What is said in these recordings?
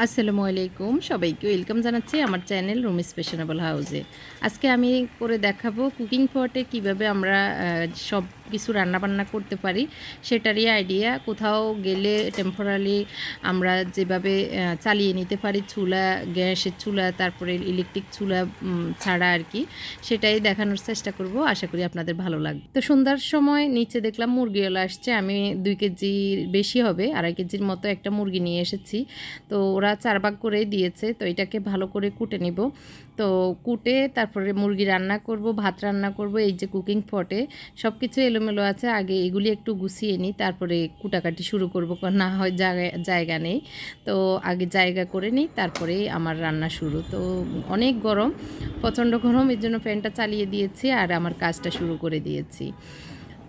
আসসালামু আলাইকুম সবাইকে, ওয়েলকাম জানাচ্ছি আমার চ্যানেল রুম স্পেশনেবল হাউসে। আজকে আমি করে দেখাবো কুকিং পটে কীভাবে আমরা সব কিছু রান্নাবান্না করতে পারি, সেটারই আইডিয়া কোথাও গেলে টেম্পোরারি আমরা যেভাবে চালিয়ে নিতে পারি, চুলা, গ্যাসের চুলা, তারপরে ইলেকট্রিক চুলা ছাড়া আর কি, সেটাই দেখানোর চেষ্টা করব। আশা করি আপনাদের ভালো লাগবে। তো সন্ধ্যার সময় নিচে দেখলাম মুরগিওয়ালা আসছে। আমি দুই কেজির বেশি হবে, আড়াই কেজির মতো একটা মুরগি নিয়ে এসেছি। তো ওরা চার ভাগ করেই দিয়েছে, তো এটাকে ভালো করে কুটে নিব। তো কুটে তারপরে মুরগি রান্না করব, ভাত রান্না করব, এই যে কুকিং পটে সব কিছু এলোমেলো আছে, আগে এগুলি একটু গুছিয়ে নিই, তারপরে কুটাকাটি শুরু করব না হয় জায়গা জায়গা নেই। তো আগে জায়গা করে নিই, তারপরে আমার রান্না শুরু। তো অনেক গরম, প্রচণ্ড গরম, এর জন্য ফ্যানটা চালিয়ে দিয়েছি আর আমার কাজটা শুরু করে দিয়েছি।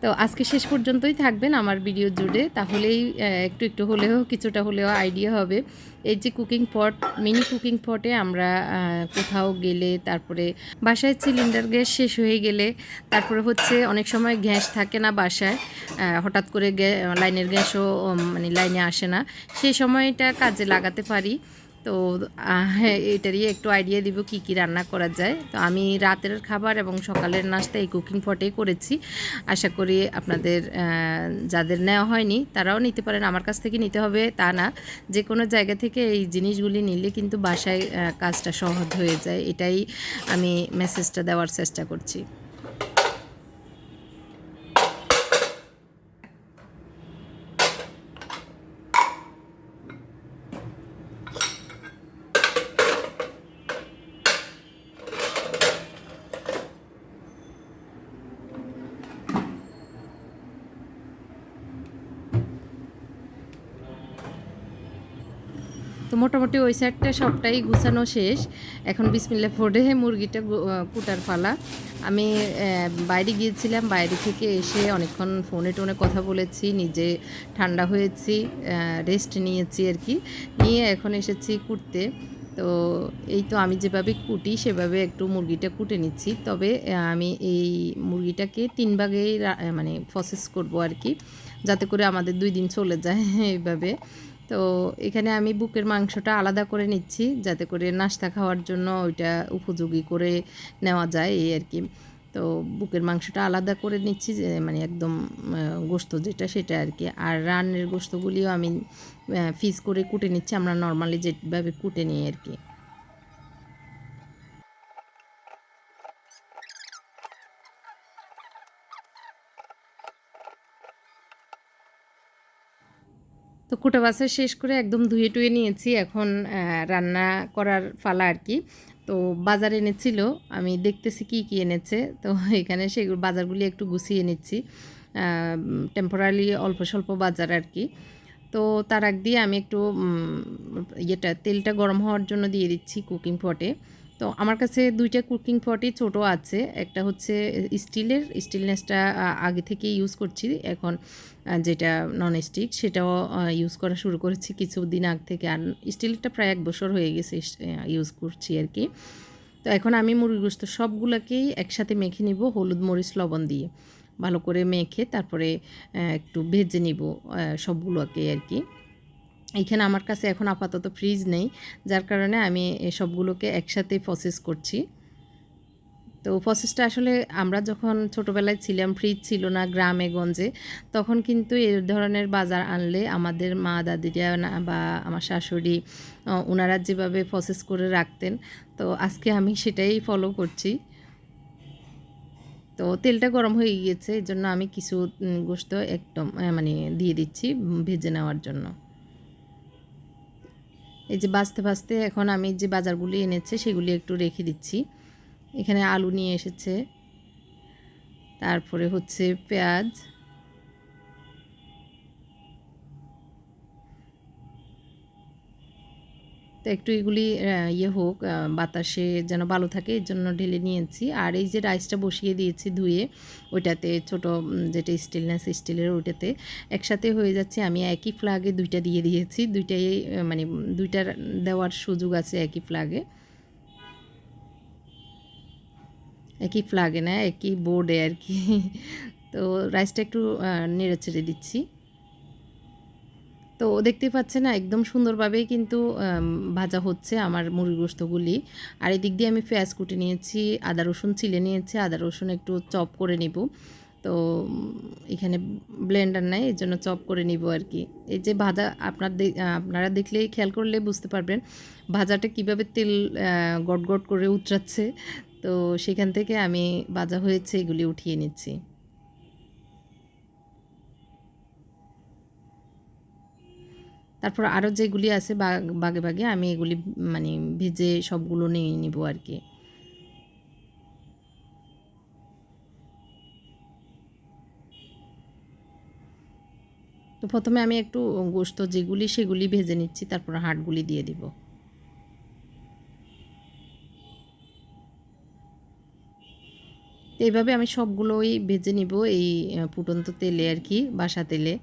তো আজকে শেষ পর্যন্তই থাকবেন আমার ভিডিও জুড়ে। তাহলেই একটু একটু হলেও, কিছুটা হলেও আইডিয়া হবে। এই যে কুকিং পট মিনি কুকিং পটে আমরা কোথাও গেলে, তারপরে বাসায় সিলিন্ডার গ্যাস শেষ হয়ে গেলে, তারপরে হচ্ছে অনেক সময় গ্যাস থাকে না বাসায় হঠাৎ করে লাইনের গ্যাসও মানে লাইনে আসে না। সেই সময়টা কাজে লাগাতে পারি। তো এটারই একটু আইডিয়া দিব কি কি রান্না করা যায়। তো আমি রাতের খাবার এবং সকালের নাস্তা এই কুকিং পটেই করেছি। আশা করি আপনাদের যাদের নেওয়া হয়নি, তারাও নিতে পারেন। আমার কাছ থেকে নিতে হবে তা না। যে কোনো জায়গা থেকে এই জিনিসগুলি নিলে কিন্তু বাসায় কাজটা সহজ হয়ে যায়। এটাই আমি মেসেজটা দেওয়ার চেষ্টা করছি। তো মোটামুটি ওই সাইডটা সবটাই গুছানো শেষ। এখন বিসমিল্লা ফোড়ে মুরগিটা কুটার পালা। আমি বাইরে গিয়েছিলাম, বাইরে থেকে এসে অনেকক্ষণ ফোনে টোনে কথা বলেছি, নিজে ঠান্ডা হয়েছি রেস্ট নিয়েছি আর কি। নিয়ে এখন এসেছি কুটতে। তো এই তো আমি যেভাবে কুটি, সেভাবে একটু মুরগিটা কুটে নিচ্ছি। তবে আমি এই মুরগিটাকে তিন ভাগেই মানে প্রসেস করব আর কি। যাতে করে আমাদের দুই দিন চলে যায় এইভাবে। তো এখানে আমি বুকের মাংসটা আলাদা করে নিচ্ছি যাতে করে নাস্তা খাওয়ার জন্য ওইটা উপযোগী করে নেওয়া যায় এই আর কি। তো বুকের মাংসটা আলাদা করে নিচ্ছি যে মানে একদম গোস্ত যেটা সেটা আর কি। আর রানের গোস্তগুলিও আমি ফিস করে কুটে নিচ্ছি, আমরা নর্মালি যেভাবে কুটে নিই আর কি। তো কুটা বাছা শেষ করে একদম ধুয়ে টুয়ে নিয়েছি। এখন রান্না করার ফালা আর কি। তো বাজার এনেছিল, আমি দেখতেছি কি কি এনেছে। তো এখানে সেগুলো, বাজারগুলি একটু গুছিয়ে নিচ্ছি। টেম্পোরারি অল্প স্বল্প বাজার আর কি। তো তার আগ দিয়ে আমি একটু ইয়েটা, তেলটা গরম হওয়ার জন্য দিয়ে দিচ্ছি কুকিং পটে তো আমার কাছে দুইটা কুকিং পটই ছোট আছে। একটা হচ্ছে স্টিলের, স্টিলনেসটা আগে থেকে ইউজ করছি। এখন যেটা নন স্টিক সেটাও ইউজ করা শুরু করেছি কিছুদিন আগ থেকে। আর স্টিলটা প্রায় এক বছর হয়ে গেছে ইউজ করছি আর কি। তো এখন আমি মুরগি গোস্ত সবগুলোকেই একসাথে মেখে নিব, হলুদ, মরিচ, লবণ দিয়ে। ভালো করে মেখে তারপরে একটু ভেজে নিব সবগুলোকে আর কি। এখানে আমার কাছে এখন আপাতত ফ্রিজ নেই, যার কারণে আমি সবগুলোকে একসাথে প্রসেস করছি। তো প্রসেসটা আসলে আমরা যখন ছোটোবেলায় ছিলাম ফ্রিজ ছিল না গ্রামে, গঞ্জে, তখন কিন্তু এ ধরনের বাজার আনলে আমাদের মা দাদিরা বা আমার শাশুড়ি ওনারা যেভাবে প্রসেস করে রাখতেন, তো আজকে আমি সেটাই ফলো করছি। তো তেলটা গরম হয়ে গিয়েছে এই জন্য আমি কিছু গোস্ত একদম মানে দিয়ে দিচ্ছি ভেজে নেওয়ার জন্য। এই যে বাঁচতে বাঁচতে এখন আমি যে বাজারগুলি এনেছে, সেগুলি একটু রেখে দিচ্ছি। এখানে আলু নিয়ে এসেছে। তারপরে হচ্ছে পেঁয়াজ। তো একটু এগুলি ইয়ে হোক বাতাসে যেন ভালো থাকে, এর জন্য ঢেলে নিয়েছি। আর এই যে রাইসটা বসিয়ে দিয়েছি ধুয়ে, ওইটাতে ছোট যেটা স্টিলনেস স্টিলের ওইটাতে, একসাথে হয়ে যাচ্ছে। আমি একই ফ্লাগে দুইটা দিয়ে দিয়েছি। দুইটাই মানে দুইটা দেওয়ার সুযোগ আছে একই ফ্লাগে একই ফ্লাগে না একই বোর্ডে আর কি। তো রাইসটা একটু নেড়ে ছেড়ে দিচ্ছি। তো দেখতে পাচ্ছে না একদম সুন্দরভাবেই কিন্তু ভাজা হচ্ছে আমার মুরগি গোস্তগুলি আর এদিক দিয়ে আমি পেঁয়াজ কুটে নিয়েছি, আদা রসুন চিলে নিয়েছি, আদা রসুন একটু চপ করে নিব। তো, এখানে ব্লেন্ডার নাই এই জন্য চপ করে নিব আর কি। এই যে ভাজা, আপনার আপনারা দেখলে খেয়াল করলে বুঝতে পারবেন, ভাজাটা কীভাবে তেল গট গট করে উতরাচ্ছে। তো সেখান থেকে আমি বাজা হয়েছে এগুলি উঠিয়ে নিচ্ছি। তারপর আরও যেগুলি আছে বাগ- বাগে আমি এগুলি মানে ভেজে সবগুলো নিয়ে নিব আর কি। তো প্রথমে আমি একটু গোস্ত যেগুলি সেগুলি ভেজে নিচ্ছি, তারপর হাড়গুলি দিয়ে দিব। এইভাবে আমি সবগুলোই ভেজে নিব এই ফুটন্ত তেলে আর কি, বাসা তেলে।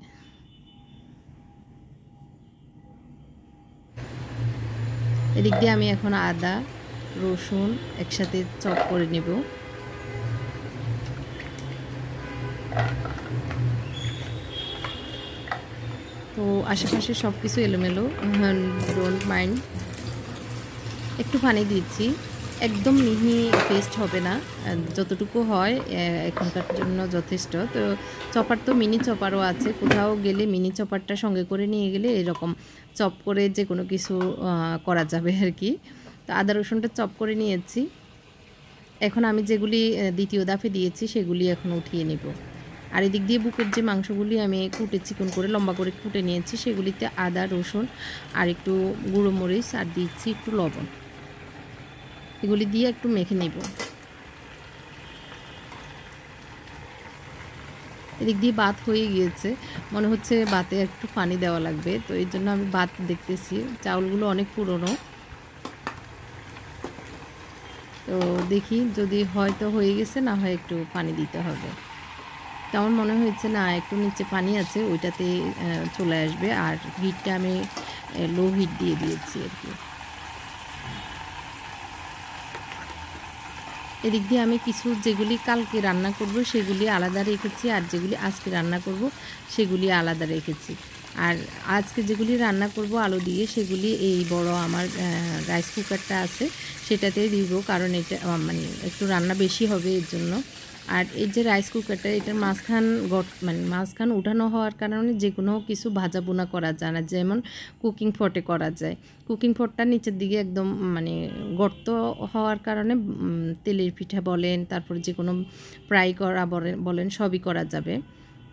এদিক দিয়ে আমি এখন আদা, রসুন একসাথে চপ করে নেব। তো আশেপাশে সব কিছু এলোমেলো ডোন্ট মাইন্ড একটু পানি দিচ্ছি। একদম মিহি পেস্ট হবে না, যতটুকু হয় এখনকার জন্য যথেষ্ট। তো চপার তো মিনি চপারও আছে, কোথাও গেলে মিনি চপারটা সঙ্গে করে নিয়ে গেলে এরকম চপ করে যে কোনো কিছু করা যাবে আর কি। তো আদা রসুনটা চপ করে নিয়েছি। এখন আমি যেগুলি দ্বিতীয় দাফে দিয়েছি সেগুলি এখন উঠিয়ে নেব। আর এদিক দিয়ে বুকের যে মাংসগুলি আমি কুটে, চিকন করে, লম্বা করে কুটে নিয়েছি, সেগুলিতে আদা, রসুন আর একটু গুঁড়ো মরিচ আর দিচ্ছি একটু লবণ। এগুলি দিয়ে একটু মেখে নেব। এদিক দিয়ে ভাত হয়ে গিয়েছে। মনে হচ্ছে ভাতে একটু পানি দেওয়া লাগবে, তো এই জন্য আমি ভাত দেখতেছি। চাউলগুলো অনেক পুরনো। তো দেখি যদি হয়তো হয়ে গেছে, না হয় একটু পানি দিতে হবে। তেমন মনে হয়েছে, না, একটু নিচে পানি আছে, ওইটাতে চলে আসবে। আর হিটটা আমি লো হিট দিয়ে দিয়েছি আর কি। এদিক দিয়ে আমি কিছু যেগুলি কালকে রান্না করব, সেগুলি আলাদা রেখেছি আর যেগুলি আজকে রান্না করব, সেগুলি আলাদা রেখেছি। আর আজকে যেগুলি রান্না করব আলু দিয়ে, সেগুলি এই বড় আমার রাইস কুকারটা আছে, সেটাতেই দিব, কারণ এটা মানে একটু রান্না বেশি হবে এর জন্য। আর এই যে রাইস কুকারটা এটার মাঝখান গট মানে মাঝখান উঠানো হওয়ার কারণে যে কোনো কিছু ভাজা বোনা করা যায় না। যেমন কুকিং ফটে করা যায়। কুকিং ফটটা নিচের দিকে একদম মানে গর্ত হওয়ার কারণে তেলের পিঠা বলেন, তারপর যে কোনো ফ্রাই করা বলেন সবই করা যাবে।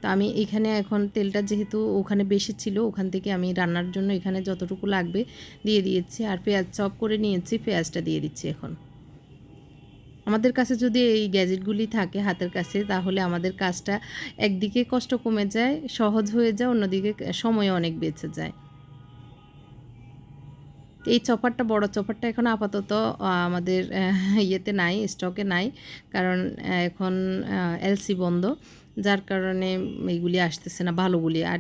তো আমি এখানে এখন তেলটা যেহেতু ওখানে বেশি ছিল, ওখান থেকে আমি রান্নার জন্য এখানে যতটুকু লাগবে দিয়ে দিয়েছি। আর পেঁয়াজ চপ করে নিয়েছি, পেঁয়াজটা দিয়ে দিচ্ছি এখন। আমাদের কাছে যদি এই গ্যাজেটগুলি থাকে হাতের কাছে, তাহলে আমাদের কাজটা একদিকে কষ্ট কমে যায়, সহজ হয়ে যায়, অন্যদিকে সময় অনেক বেঁচে যায়। এই চপারটা, বড় চপারটা এখন আপাতত আমাদের ইয়েতে নাই, স্টকে নাই, কারণ এখন এলসি বন্ধ, যার কারণে এইগুলি আসতেছে না, ভালোগুলি। আর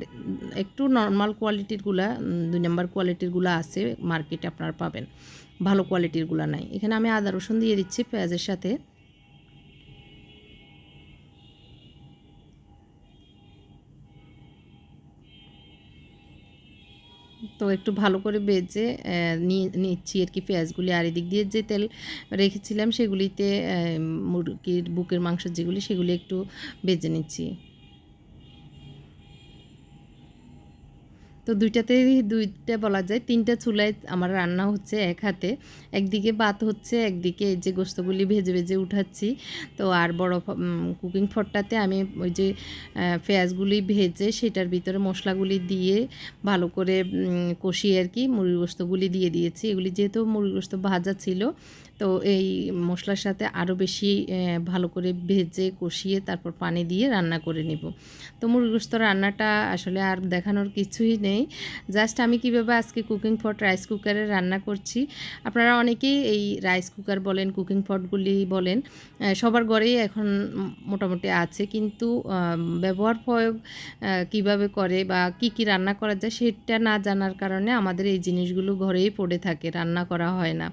একটু নর্মাল কোয়ালিটিরগুলা দুই নম্বর কোয়ালিটিরগুলো আছে, মার্কেটে আপনারা পাবেন। ভালো কোয়ালিটিরগুলো নাই। এখানে আমি আদা রসুন দিয়ে দিচ্ছি পেঁয়াজের সাথে। তো একটু ভালো করে বেজে নিচ্ছি আর কি পেঁয়াজগুলি। আর এদিক দিয়ে যে তেল রেখেছিলাম সেগুলিতে মুরগির বুকের মাংস যেগুলি, সেগুলি একটু বেজে নিচ্ছি। তো দুইটাতেই দুইটা বলা যায়। তিনটা চুলায় আমার রান্না হচ্ছে এক হাতে। একদিকে ভাত হচ্ছে, একদিকে এই যে গোস্তগুলি ভেজে ভেজে উঠাচ্ছি। তো আর বড় কুকিং ফটটাতে আমি ওই যে পেঁয়াজগুলি ভেজে সেটার ভিতরে মশলাগুলি দিয়ে ভালো করে কষিয়ে আর কি মুরগি গোস্তগুলি দিয়ে দিয়েছি। এগুলি যেহেতু মুরগি গোস্ত ভাজা ছিল তো এই মশলার সাথে আরও বেশি ভালো করে ভেজে কষিয়ে তারপর পানি দিয়ে রান্না করে নিব। তো মুরগি গোস্ত রান্নাটা আসলে আর দেখানোর কিছুই নেই। জাস্ট আমি কীভাবে আজকে কুকিং পট রাইস কুকারে রান্না করছি। আপনারা অনেকেই এই রাইস কুকার বলেন কুকিং পটগুলি বলেন সবার ঘরেই এখন মোটামুটি আছে। কিন্তু ব্যবহার প্রয়োগ কীভাবে করে বা কি কি রান্না করা যায় সেটা না জানার কারণে আমাদের এই জিনিসগুলো ঘরেই পড়ে থাকে, রান্না করা হয় না।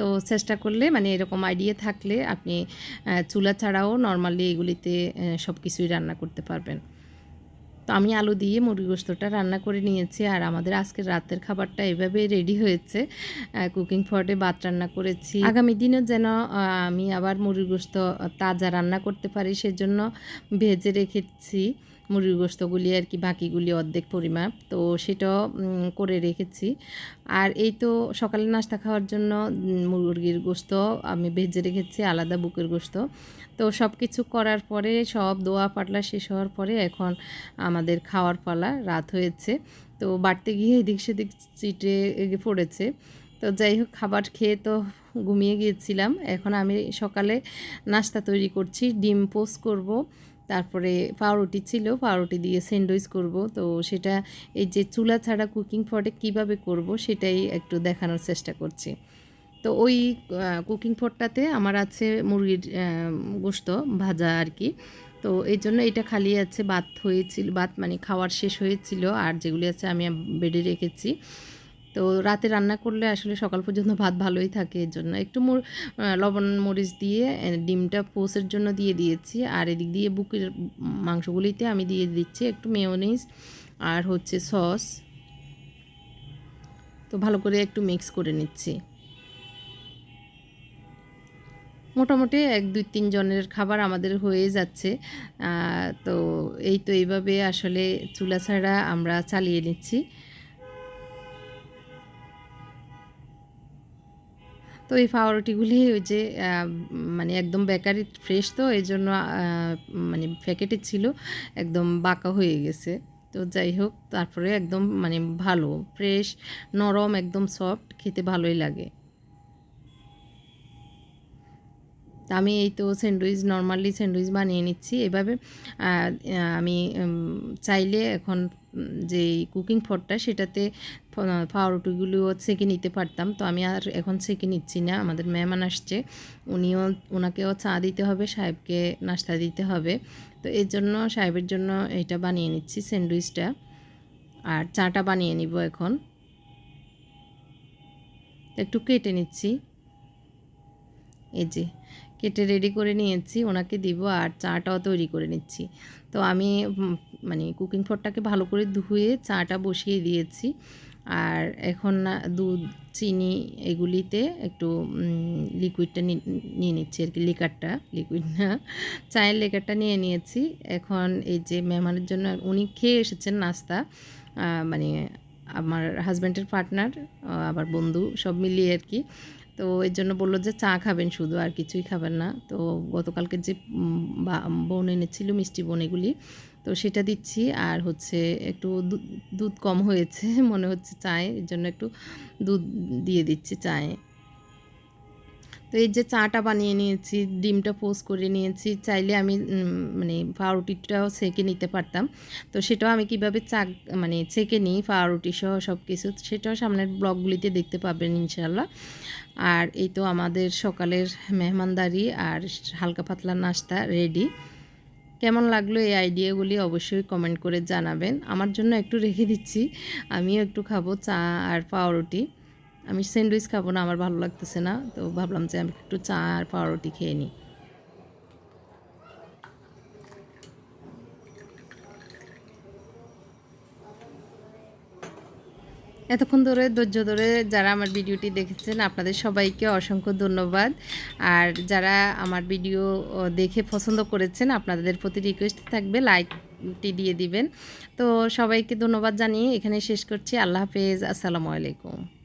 তো চেষ্টা করলে মানে এরকম আইডিয়া থাকলে আপনি চুলা ছাড়াও নর্মালি এগুলিতে সব কিছুই রান্না করতে পারবেন। তো আমি আলু দিয়ে মুরগি গোস্তটা রান্না করে নিয়েছি আর আমাদের আজকের রাতের খাবারটা এভাবেই রেডি হয়েছে। কুকিং ফটে ভাত রান্না করেছি। আগামী দিনেও যেন আমি আবার মুরগি গোস্ত তাজা রান্না করতে পারি, সেজন্য ভেজে রেখেছি। মুরগির গোস্তগুলি আর কি, বাকিগুলি অর্ধেক পরিমাপ। তো সেটাও করে রেখেছি। আর এই তো সকালে নাস্তা খাওয়ার জন্য মুরগির গোস্ত আমি ভেজে রেখেছি, আলাদা বুকের গোস্ত তো সব কিছু করার পরে, সব দোয়া পাটলা শেষ হওয়ার পরে এখন আমাদের খাওয়ার পালা রাত হয়েছে। তো বাড়তে গিয়ে এদিক সেদিক চিটে পড়েছে। তো যাই হোক, খাবার খেয়ে তো ঘুমিয়ে গিয়েছিলাম। এখন আমি সকালে নাস্তা তৈরি করছি, ডিম পোস্ট করব। তারপরে পাউরুটি ছিল, পাউরুটি দিয়ে স্যান্ডউইচ করব। তো সেটা এই যে চুলা ছাড়া কুকিং ফটে কীভাবে করব সেটাই একটু দেখানোর চেষ্টা করছি। তো ওই কুকিং ফটটাতে আমার আছে মুরগির গোস্ত ভাজা আর কি। তো এই জন্য এটা খালি আছে, ভাত হয়েছিল, ভাত মানে খাওয়ার শেষ হয়েছিল, আর যেগুলি আছে আমি বেডে রেখেছি। তো রাতে রান্না করলে আসলে সকাল পর্যন্ত ভাত ভালোই থাকে, এর জন্য। একটু লবণ মরিচ দিয়ে ডিমটা পোসের জন্য দিয়ে দিয়েছি। আর এদিক দিয়ে বুকের মাংসগুলিতে আমি দিয়ে দিচ্ছি একটু মেয়োনিজ আর হচ্ছে সস। তো ভালো করে একটু মিক্স করে নিচ্ছি। মোটামুটি এক, দুই, তিন জনের খাবার আমাদের হয়ে যাচ্ছে। তো এই তো এইভাবে আসলে চুলা ছাড়া আমরা চালিয়ে নিচ্ছি। তো এই পাউরুটিগুলি ওই যে মানে একদম বেকারি ফ্রেশ তো, এই জন্য মানে প্যাকেটে ছিল, একদম বাঁকা হয়ে গেছে। তো যাই হোক, তারপরে একদম মানে ভালো, ফ্রেশ, নরম, একদম সফট, খেতে ভালোই লাগে। আমি এই তো স্যান্ডউইচ, নর্মালি স্যান্ডউইচ বানিয়ে নিচ্ছি। এভাবে আমি চাইলে এখন যে কুকিং ফটটা সেটাতে পাউরুটিগুলোও সেঁকে নিতে পারতাম। তো আমি আর এখন সেঁকে নিচ্ছি না। আমাদের মেহমান আসছে। উনিও ওনাকেও চা দিতে হবে, সাহেবকে নাস্তা দিতে হবে। তো এর জন্য, সাহেবের জন্য এটা বানিয়ে নিচ্ছি, স্যান্ডউইচটা। আর চাটা বানিয়ে নিব এখন। একটু কেটে নিচ্ছি। এই যে, কেটে রেডি করে নিয়েছি, ওনাকে দিব আর চাটাও তৈরি করে নিচ্ছি। তো আমি মানে কুকিং ফটটাকে ভালো করে ধুয়ে চাটা বসিয়ে দিয়েছি। আর এখন দুধ, চিনি এগুলিতে একটু লিকুইডটা নিয়ে নিচ্ছি আর কি লিকারটা লিকুইড না। চায়ের লিকারটা নিয়ে নিয়েছি। এখন এই যে মেহমানের জন্য উনি খেয়ে এসেছেন নাস্তা মানে আমার হাজব্যান্ডের পার্টনার আবার বন্ধু, সব মিলিয়ে আর কি। তো এর জন্য বলল যে চা খাবেন শুধু, আর কিছুই খাবেন না। তো গতকালকে যে বোন এনেছিল, মিষ্টি বোন এগুলি, তো সেটা দিচ্ছি। আর হচ্ছে একটু দুধ কম হয়েছে, মনে হচ্ছে চায়ে, এর জন্য একটু দুধ দিয়ে দিচ্ছি চায়ে। তো এই যে চাটা বানিয়ে নিয়েছি, ডিমটা পোস্ট করে নিয়েছি, চাইলে আমি মানে পাউরুটিটাও ছেঁকে নিতে পারতাম। তো সেটাও আমি কীভাবে চা মানে ছেঁকে নিই, পাউরুটি সহ সব কিছু সেটাও সামনের ব্লগগুলিতে দেখতে পাবেন ইনশাল্লাহ আর এই তো আমাদের সকালের মেহমানদারি আর হালকা পাতলা নাস্তা রেডি কেমন লাগল এই আইডিয়াগুলি অবশ্যই কমেন্ট করে জানাবেন। আমার জন্য একটু রেখে দিচ্ছি। আমিও একটু খাব চা আর পাউরুটি আমি স্যান্ডউইচ খাব না, আমার ভালো লাগতেছে না। তো ভাবলাম যে আমি একটু চা আর পাউরুটি খেয়ে নিই। এতক্ষণ ধরে, ধৈর্য ধরে যারা আমার ভিডিওটি দেখেছেন, আপনাদের সবাইকে অসংখ্য ধন্যবাদ। আর যারা আমার ভিডিও দেখে পছন্দ করেছেন, আপনাদের প্রতি রিকোয়েস্ট থাকবে লাইকটি দিয়ে দিবেন। তো সবাইকে ধন্যবাদ জানিয়ে এখানে শেষ করছি। আল্লাহ হাফেজ। আসসালামু আলাইকুম।